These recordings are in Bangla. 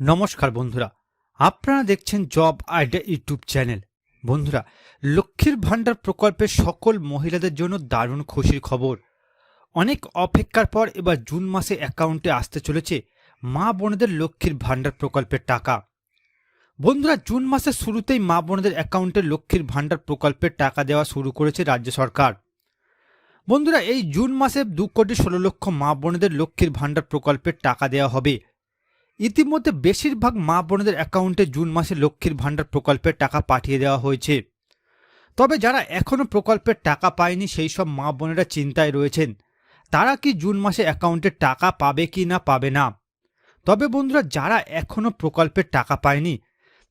নমস্কার বন্ধুরা। আপনারা দেখছেন জব আইডিয়া ইউটিউব চ্যানেল। বন্ধুরা, লক্ষ্মীর ভাণ্ডার প্রকল্পের সকল মহিলাদের জন্য দারুণ খুশির খবর। অনেক অপেক্ষার পর এবার জুন মাসে অ্যাকাউন্টে আসতে চলেছে মা বোনেদের লক্ষ্মীর ভাণ্ডার প্রকল্পের টাকা। বন্ধুরা, জুন মাসের শুরুতেই মা বোনেদের অ্যাকাউন্টে লক্ষ্মীর ভাণ্ডার প্রকল্পের টাকা দেওয়া শুরু করেছে রাজ্য সরকার। বন্ধুরা, এই জুন মাসে দু কোটি ষোলো লক্ষ মা বোনেদের লক্ষ্মীর ভাণ্ডার প্রকল্পের টাকা দেওয়া হবে। ইতিমধ্যে বেশিরভাগ মা বোনদের অ্যাকাউন্টে জুন মাসে লক্ষ্মীর ভাণ্ডার প্রকল্পের টাকা পাঠিয়ে দেওয়া হয়েছে। তবে যারা এখনও প্রকল্পের টাকা পায়নি, সেই সব মা বোনেরা চিন্তায় রয়েছেন, তারা কি জুন মাসে অ্যাকাউন্টে টাকা পাবে কি না পাবে না? তবে বন্ধুরা, যারা এখনও প্রকল্পের টাকা পায়নি,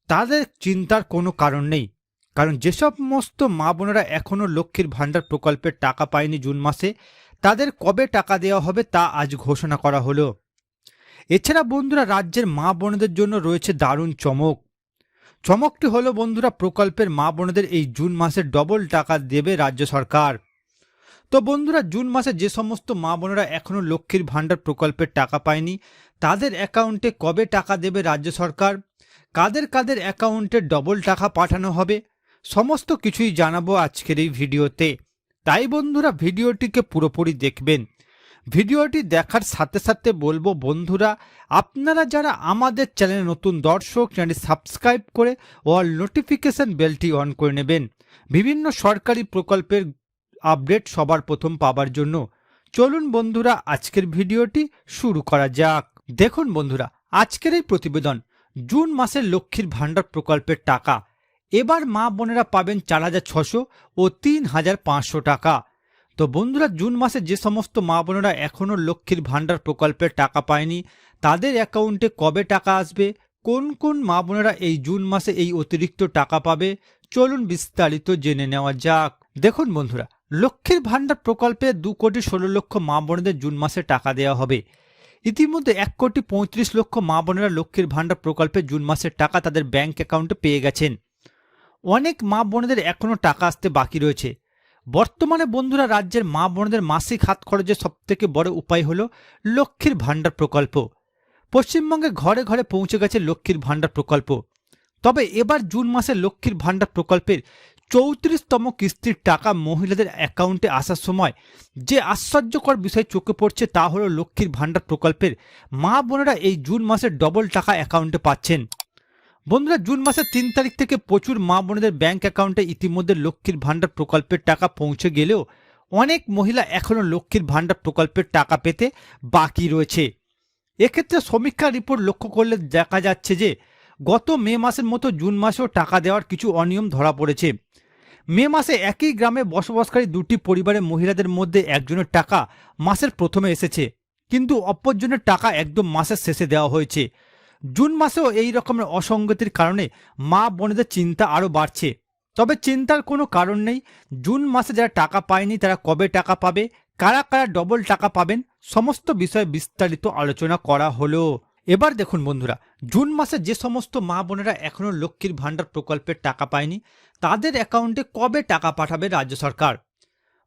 তাদের চিন্তার কোনো কারণ নেই। কারণ যে সমস্ত মা বোনেরা এখনও লক্ষ্মীর ভাণ্ডার প্রকল্পের টাকা পায়নি জুন মাসে, তাদের কবে টাকা দেওয়া হবে তা আজ ঘোষণা করা হলো। এছাড়া বন্ধুরা রাজ্যের মা বোনেদের জন্য রয়েছে দারুণ চমক। চমকটি হলো বন্ধুরা প্রকল্পের মা বোনেদের এই জুন মাসে ডবল টাকা দেবে রাজ্য সরকার। তো বন্ধুরা জুন মাসে যে সমস্ত মা বোনেরা এখনও লক্ষ্মীর ভাণ্ডার প্রকল্পের টাকা পায়নি, তাদের অ্যাকাউন্টে কবে টাকা দেবে রাজ্য সরকার? কাদের কাদের অ্যাকাউন্টে ডবল টাকা পাঠানো হবে? সমস্ত কিছুই জানাব আজকের এই ভিডিওতে। তাই বন্ধুরা ভিডিওটিকে পুরোপুরি দেখবেন। ভিডিওটি দেখার সাথে সাথে বলব বন্ধুরা, আপনারা যারা আমাদের চ্যানেলে নতুন দর্শক, চ্যানেলটি সাবস্ক্রাইব করে অল নোটিফিকেশন বেলটি অন করে নেবেন। বিভিন্ন সরকারি প্রকল্পের আপডেট সবার প্রথম পাবার জন্য। চলুন বন্ধুরা, আজকের ভিডিওটি শুরু করা যাক। দেখুন বন্ধুরা, আজকের এই প্রতিবেদন, জুন মাসের লক্ষ্মীর ভাণ্ডার প্রকল্পের টাকা। এবার মা বোনেরা পাবেন চার হাজার ছশো ও তিন হাজার পাঁচশো টাকা। তো বন্ধুরা, জুন মাসে যে সমস্ত মা বোনেরা এখনও লক্ষ্মীর ভাণ্ডার প্রকল্পের টাকা পায়নি, তাদের অ্যাকাউন্টে কবে টাকা আসবে? কোন কোন মা বোনেরা এই জুন মাসে এই অতিরিক্ত টাকা পাবে? চলুন বিস্তারিত জেনে নেওয়া যাক। দেখুন বন্ধুরা, লক্ষ্মীর ভাণ্ডার প্রকল্পে দু কোটি ষোলো লক্ষ মা বোনেদের জুন মাসে টাকা দেওয়া হবে। ইতিমধ্যে এক কোটি পঁয়ত্রিশ লক্ষ মা বোনেরা লক্ষ্মীর ভাণ্ডার প্রকল্পে জুন মাসের টাকা তাদের ব্যাংক অ্যাকাউন্টে পেয়ে গেছেন। অনেক মা বোনেদের এখনও টাকা আসতে বাকি রয়েছে। বর্তমানে বন্ধুরা রাজ্যের মা বোনদের মাসিক হাত খরচের সবথেকে বড় উপায় হলো লক্ষ্মীর ভাণ্ডার প্রকল্প। পশ্চিমবঙ্গে ঘরে ঘরে পৌঁছে গেছে লক্ষ্মীর ভাণ্ডার প্রকল্প। তবে এবার জুন মাসে লক্ষ্মীর ভাণ্ডার প্রকল্পের চৌত্রিশতম কিস্তির টাকা মহিলাদের অ্যাকাউন্টে আসার সময় যে আশ্চর্যকর বিষয় চোখে পড়ছে তা হলো লক্ষ্মীর ভাণ্ডার প্রকল্পের মা বোনেরা এই জুন মাসে ডবল টাকা অ্যাকাউন্টে পাচ্ছেন। বন্ধুরা, জুন মাসের তিন তারিখ থেকে প্রচুর মা বোনেদের ব্যাংক অ্যাকাউন্টে ইতিমধ্যে লক্ষ্মীর ভাণ্ডার প্রকল্পের টাকা পৌঁছে গেলেও অনেক মহিলা এখনও লক্ষ্মীর ভাণ্ডার প্রকল্পের টাকা পেতে বাকি রয়েছে। এক্ষেত্রে সমীক্ষা রিপোর্ট লক্ষ্য করলে দেখা যাচ্ছে যে, গত মে মাসের মতো জুন মাসেও টাকা দেওয়ার কিছু অনিয়ম ধরা পড়েছে। মে মাসে একই গ্রামে বসবাসকারী দুটি পরিবারের মহিলাদের মধ্যে একজনের টাকা মাসের প্রথমে এসেছে, কিন্তু অপরজনের টাকা একদম মাসের শেষে দেওয়া হয়েছে। জুন মাসেও এই রকমের অসঙ্গতির কারণে মা বোনেদের চিন্তা আরও বাড়ছে। তবে চিন্তার কোনো কারণ নেই। জুন মাসে যারা টাকা পায়নি, তারা কবে টাকা পাবে? কারা কারা ডবল টাকা পাবেন? সমস্ত বিষয়ে বিস্তারিত আলোচনা করা হলো। এবার দেখুন বন্ধুরা, জুন মাসে যে সমস্ত মা বোনেরা এখনও লক্ষ্মীর ভাণ্ডার প্রকল্পের টাকা পায়নি, তাদের অ্যাকাউন্টে কবে টাকা পাঠাবে রাজ্য সরকার?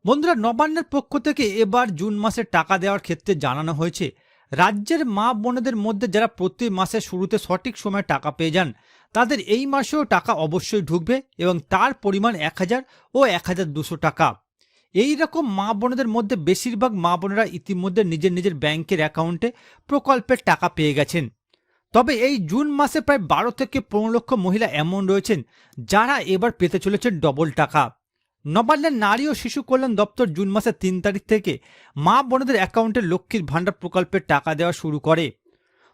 বন্ধুরা, নবান্নের পক্ষ থেকে এবার জুন মাসে টাকা দেওয়ার ক্ষেত্রে জানানো হয়েছে রাজ্যের মা বোনেদের মধ্যে যারা প্রতি মাসে শুরুতে সঠিক সময় টাকা পেয়ে যান, তাদের এই মাসেও টাকা অবশ্যই ঢুকবে এবং তার পরিমাণ এক হাজার ও এক হাজার দুশো টাকা। এই রকম মা বোনেদের মধ্যে বেশিরভাগ মা বোনেরা ইতিমধ্যে নিজের নিজের ব্যাংকের অ্যাকাউন্টে প্রকল্পের টাকা পেয়ে গেছেন। তবে এই জুন মাসে প্রায় বারো থেকে পনেরো লক্ষ মহিলা এমন রয়েছেন যারা এবার পেতে চলেছেন ডবল টাকা। নবান্নের নারী ও শিশু কল্যাণ দপ্তর জুন মাসের তিন তারিখ থেকে মা বোনেদের অ্যাকাউন্টে লক্ষ্মীর ভাণ্ডার প্রকল্পের টাকা দেওয়া শুরু করে।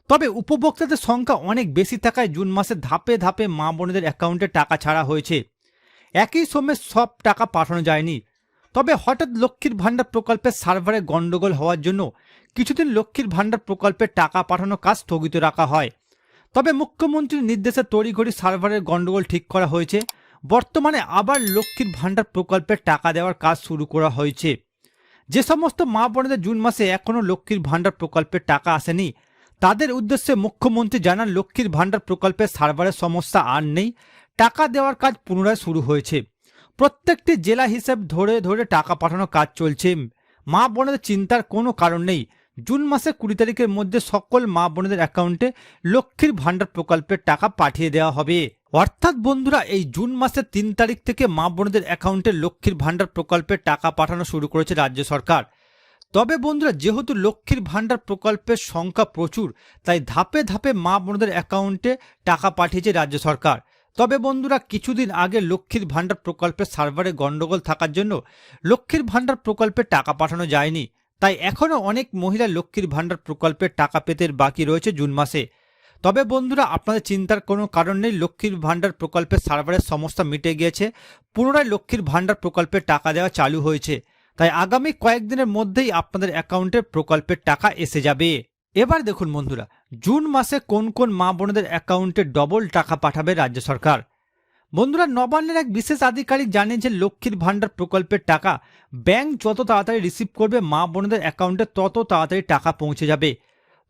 তবে উপভোক্তাদের সংখ্যা অনেক বেশি থাকায় জুন মাসে ধাপে ধাপে মা বোনেদের অ্যাকাউন্টে টাকা ছাড়া হয়েছে। একই সময়ে সব টাকা পাঠানো যায়নি। তবে হঠাৎ লক্ষ্মীর ভাণ্ডার প্রকল্পের সার্ভারে গণ্ডগোল হওয়ার জন্য কিছুদিন লক্ষ্মীর ভাণ্ডার প্রকল্পের টাকা পাঠানোর কাজ স্থগিত রাখা হয়। তবে মুখ্যমন্ত্রীর নির্দেশে তড়িঘড়ি সার্ভারের গণ্ডগোল ঠিক করা হয়েছে। বর্তমানে আবার লক্ষ্মীর ভাণ্ডার প্রকল্পের টাকা দেওয়ার কাজ শুরু করা হয়েছে। যে সমস্ত মা বোনেদের জুন মাসে এখনও লক্ষ্মীর ভাণ্ডার প্রকল্পের টাকা আসেনি, তাদের উদ্দেশ্যে মুখ্যমন্ত্রী জানান, লক্ষ্মীর ভাণ্ডার প্রকল্পের সার্ভারের সমস্যা আর নেই, টাকা দেওয়ার কাজ পুনরায় শুরু হয়েছে। প্রত্যেকটি জেলা হিসেব ধরে ধরে টাকা পাঠানোর কাজ চলছে। মা বোনেদের চিন্তার কোনো কারণ নেই। জুন মাসে কুড়ি তারিখের মধ্যে সকল মা বোনদের অ্যাকাউন্টে লক্ষ্মীর ভাণ্ডার প্রকল্পের টাকা পাঠিয়ে দেওয়া হবে। অর্থাৎ বন্ধুরা, এই জুন মাসের তিন তারিখ থেকে মা বোনদের অ্যাকাউন্টে লক্ষ্মীর ভাণ্ডার প্রকল্পের টাকা পাঠানো শুরু করেছে রাজ্য সরকার। তবে বন্ধুরা, যেহেতু লক্ষ্মীর ভাণ্ডার প্রকল্পের সংখ্যা প্রচুর, তাই ধাপে ধাপে মা বোনদের অ্যাকাউন্টে টাকা পাঠিয়েছে রাজ্য সরকার। তবে বন্ধুরা, কিছুদিন আগে লক্ষ্মীর ভাণ্ডার প্রকল্পের সার্ভারে গণ্ডগোল থাকার জন্য লক্ষ্মীর ভাণ্ডার প্রকল্পে টাকা পাঠানো যায়নি। তাই এখনও অনেক মহিলা লক্ষ্মীর ভাণ্ডার প্রকল্পের টাকা পেতে বাকি রয়েছে জুন মাসে। তবে বন্ধুরা, আপনাদের চিন্তার কোনো কারণ নেই, লক্ষ্মীর ভাণ্ডার প্রকল্পের সার্ভারের সমস্যা মিটে গিয়েছে। পুনরায় লক্ষ্মীর ভাণ্ডার প্রকল্পের টাকা দেওয়া চালু হয়েছে। তাই আগামী কয়েকদিনের মধ্যেই আপনাদের অ্যাকাউন্টে প্রকল্পের টাকা এসে যাবে। এবার দেখুন বন্ধুরা, জুন মাসে কোন কোন মা বোনদের অ্যাকাউন্টে ডবল টাকা পাঠাবে রাজ্য সরকার? বন্ধুরা, নবান্নের এক বিশেষ আধিকারিক জানিয়েছেন, লক্ষ্মীর ভাণ্ডার প্রকল্পের টাকা ব্যাংক যত তাড়াতাড়ি রিসিভ করবে, মা বোনদের অ্যাকাউন্টে তত তাড়াতাড়ি টাকা পৌঁছে যাবে।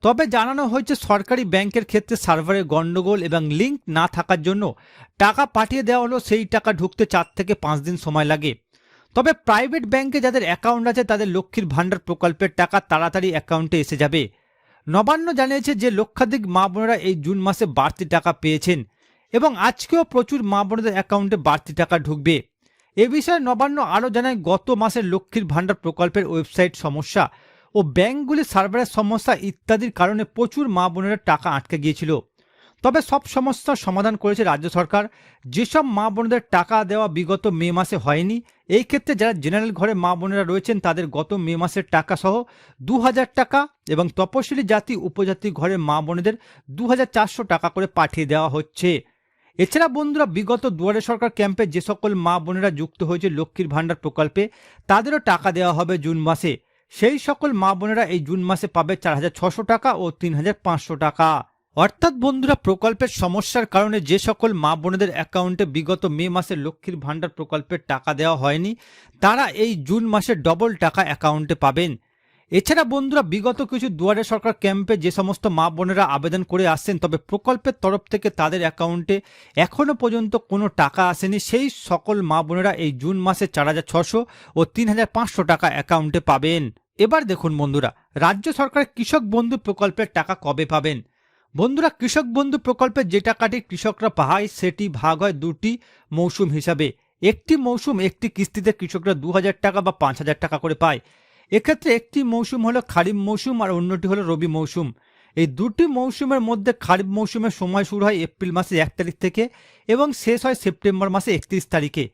তবে জানানো হয়েছে, সরকারি ব্যাংকের ক্ষেত্রে সার্ভারে গণ্ডগোল এবং লিঙ্ক না থাকার জন্য টাকা পাঠিয়ে দেওয়া হলো সেই টাকা ঢুকতে চার থেকে পাঁচ দিন সময় লাগে। তবে প্রাইভেট ব্যাংকে যাদের অ্যাকাউন্ট আছে, তাদের লক্ষ্মীর ভাণ্ডার প্রকল্পের টাকা তাড়াতাড়ি অ্যাকাউন্টে এসে যাবে। নবান্ন জানিয়েছে যে লক্ষাধিক মা বোনেরা এই জুন মাসে বাড়তি টাকা পেয়েছেন। এবং আজকেও প্রচুর মা বোনদের অ্যাকাউন্টে বাড়তি টাকা ঢুকবে। এ বিষয়ে নবান্ন আরও জানায়, গত মাসের লক্ষ্মীর ভাণ্ডার প্রকল্পের ওয়েবসাইট সমস্যা ও ব্যাংকগুলির সার্ভারের সমস্যা ইত্যাদির কারণে প্রচুর মা বোনেরা টাকা আটকে গিয়েছিল। তবে সব সমস্যার সমাধান করেছে রাজ্য সরকার। যেসব মা বোনদের টাকা দেওয়া বিগত মে মাসে হয়নি, এই ক্ষেত্রে যারা জেনারেল ঘরে মা বোনেরা রয়েছেন, তাদের গত মে মাসের টাকা সহ দু হাজার টাকা এবং তপশিলি জাতি উপজাতি ঘরে মা বোনেদের দু হাজার চারশো টাকা করে পাঠিয়ে দেওয়া হচ্ছে। এছাড়া বন্ধুরা, বিগত দুয়ারে সরকার ক্যাম্পে যে সকল মা বোনেরা যুক্ত হয়েছে লক্ষ্মীর ভাণ্ডার প্রকল্পে, তাদেরও টাকা দেওয়া হবে জুন মাসে। সেই সকল মা বোনেরা এই জুন মাসে পাবে চার হাজার ছশো টাকা ও তিন হাজার পাঁচশো টাকা। অর্থাৎ বন্ধুরা, প্রকল্পের সমস্যার কারণে যে সকল মা বোনেদের অ্যাকাউন্টে বিগত মে মাসে লক্ষ্মীর ভাণ্ডার প্রকল্পের টাকা দেওয়া হয়নি, তারা এই জুন মাসে ডবল টাকা অ্যাকাউন্টে পাবেন। এছাড়া বন্ধুরা, বিগত কিছু দুয়ারে সরকার ক্যাম্পে যে সমস্ত মা বোনেরা আবেদন করে আসছেন, তবে প্রকল্পের তরফ থেকে তাদের অ্যাকাউন্টে এখনও পর্যন্ত কোনো টাকা আসেনি। সেই সকল মা বোনেরা এই জুন মাসে চার হাজার ছশো ও তিন হাজার পাঁচশো টাকা অ্যাকাউন্টে পাবেন। এবার দেখুন বন্ধুরা, রাজ্য সরকারের কৃষক বন্ধু প্রকল্পের টাকা কবে পাবেন? বন্ধুরা, কৃষক বন্ধু প্রকল্পে যে টাকাটি কৃষকরা পায়, সেটি ভাগ হয় দুটি মৌসুম হিসাবে। একটি মৌসুম একটি কিস্তিতে কৃষকরা দু হাজার টাকা বা পাঁচ হাজার টাকা করে পায়। এক্ষেত্রে একটি মৌসুম হলো খারিফ মৌসুম আর অন্যটি হলো রবি মৌসুম। এই দুটি মৌসুমের মধ্যে খারিফ মৌসুমের সময় শুরু হয় এপ্রিল মাসের এক তারিখ থেকে এবং শেষ হয় সেপ্টেম্বর মাসে একত্রিশ তারিখে।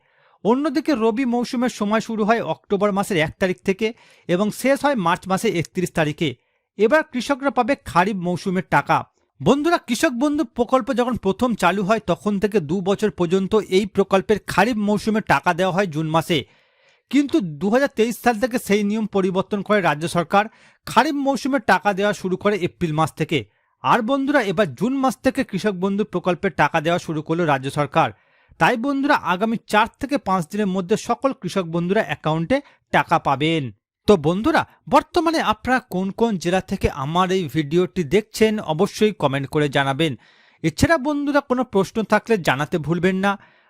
অন্যদিকে রবি মৌসুমের সময় শুরু হয় অক্টোবর মাসের এক তারিখ থেকে এবং শেষ হয় মার্চ মাসে একত্রিশ তারিখে। এবার কৃষকরা পাবে খারিফ মৌসুমের টাকা। বন্ধুরা, কৃষক বন্ধু প্রকল্প যখন প্রথম চালু হয়, তখন থেকে দু বছর পর্যন্ত এই প্রকল্পের খারিফ মৌসুমে টাকা দেওয়া হয় জুন মাসে। কিন্তু দু হাজার তেইশ সাল থেকে সেই নিয়ম পরিবর্তন করে রাজ্য সরকার খারিফ মৌসুমে টাকা দেওয়া শুরু করে এপ্রিল মাস থেকে। আর বন্ধুরা, এবার জুন মাস থেকে কৃষক বন্ধু প্রকল্পের টাকা দেওয়া শুরু করল রাজ্য সরকার। তাই বন্ধুরা, আগামী চার থেকে পাঁচ দিনের মধ্যে সকল কৃষক বন্ধুরা অ্যাকাউন্টে টাকা পাবেন। তো বন্ধুরা, বর্তমানে আপনারা কোন কোন জেলা থেকে আমার এই ভিডিওটি দেখছেন অবশ্যই কমেন্ট করে জানাবেন। এছাড়া বন্ধুরা, কোনো প্রশ্ন থাকলে জানাতে ভুলবেন না।